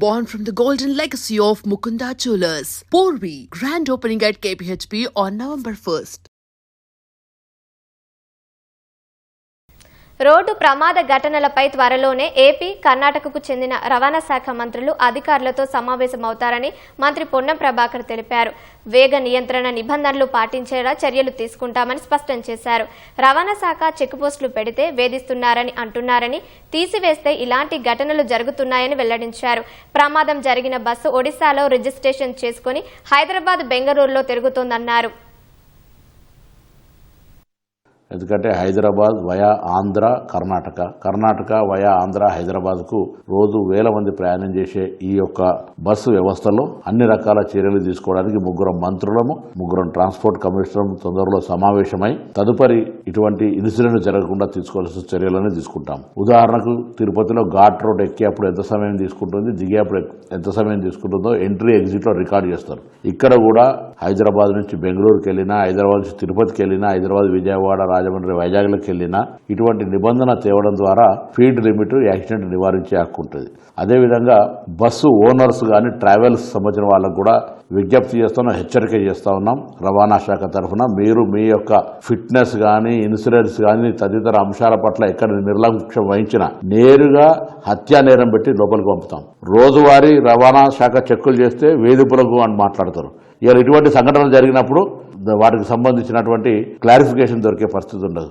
born from the golden legacy of Mukunda Jewelers. Porvi, grand opening at KPHP on November 1st. Road ప్రమాద ఘటనలపై త్వరలోనే AP కర్ణాటకకు చెందిన రవాణా శాఖ మంత్రులు అధికారులతో సమావేశమవుతారని మంత్రి పొన్నం ప్రభాకర్ తెలిపారు. వేగ నియంత్రణ నిబంధనలు పాటించేలా చర్యలు తీసుకుంటామని స్పష్టం చేశారు. రవాణా శాఖ చెక్పోస్టులు పెడితే వేధిస్తున్నారని అంటున్నారని తీసివేస్తే ఇలాంటి ఘటనలు జరుగుతున్నాయని వెల్లడించారు. ప్రమాదం జరిగిన బస్సు ఒడిశాలో రిజిస్ట్రేషన్ చేసుకుని హైదరాబాద్ బెంగళూరులో తిరుగుతోందన్నారు. ఎందుకంటే హైదరాబాద్ వయా ఆంధ్ర కర్ణాటక. కర్ణాటక వయా ఆంధ్ర హైదరాబాద్కు రోజు వేల మంది ప్రయాణం చేసే ఈ యొక్క బస్సు వ్యవస్థలో అన్ని రకాల చర్యలు తీసుకోవడానికి ముగ్గురం మంత్రులము ముగ్గురం ట్రాన్స్పోర్ట్ కమిషనర్ తొందరలో సమావేశమై తదుపరి ఇటువంటి ఇన్సిడెంట్ జరగకుండా తీసుకోవాల్సిన చర్యలను తీసుకుంటాం ఉదాహరణకు తిరుపతిలో ఘాట్ రోడ్ ఎక్కేప్పుడు ఎంత సమయం తీసుకుంటుంది దిగేప్పుడు ఎంత సమయం తీసుకుంటుందో ఎంట్రీ ఎగ్జిట్లో రికార్డ్ చేస్తారు. ఇక్కడ కూడా హైదరాబాద్ నుంచి బెంగళూరుకి వెళ్ళినా హైదరాబాద్ నుంచి తిరుపతికి వెళ్ళినా హైదరాబాద్ విజయవాడ రాజమండ్రి వైజాగ్లోకి వెళ్ళినా ఇటువంటి నిబంధన తేవడం ద్వారా స్పీడ్ లిమిట్ యాక్సిడెంట్ నివారించే హక్కు ఉంటుంది. అదేవిధంగా బస్సు ఓనర్స్ కానీ ట్రావెల్స్ సంబంధించిన వాళ్ళకు కూడా విజ్ఞప్తి చేస్తున్నాం హెచ్చరిక చేస్తూ ఉన్నాం. రవాణా శాఖ తరఫున మీరు మీ యొక్క ఫిట్నెస్ కానీ ఇన్సూరెన్స్ కానీ తదితర అంశాల పట్ల ఎక్కడ నిర్లక్ష్యం వహించినా నేరుగా హత్యా నేరం పెట్టి లోపలికి పంపుతాం. రోజువారీ రవాణా శాఖ చెక్కులు చేస్తే వేధింపులకు అని మాట్లాడతారు. ఇక ఇటువంటి సంఘటనలు జరిగినప్పుడు వాటికి సంబంధించినటువంటి క్లారిఫికేషన్ దొరికే పరిస్థితి ఉండదు.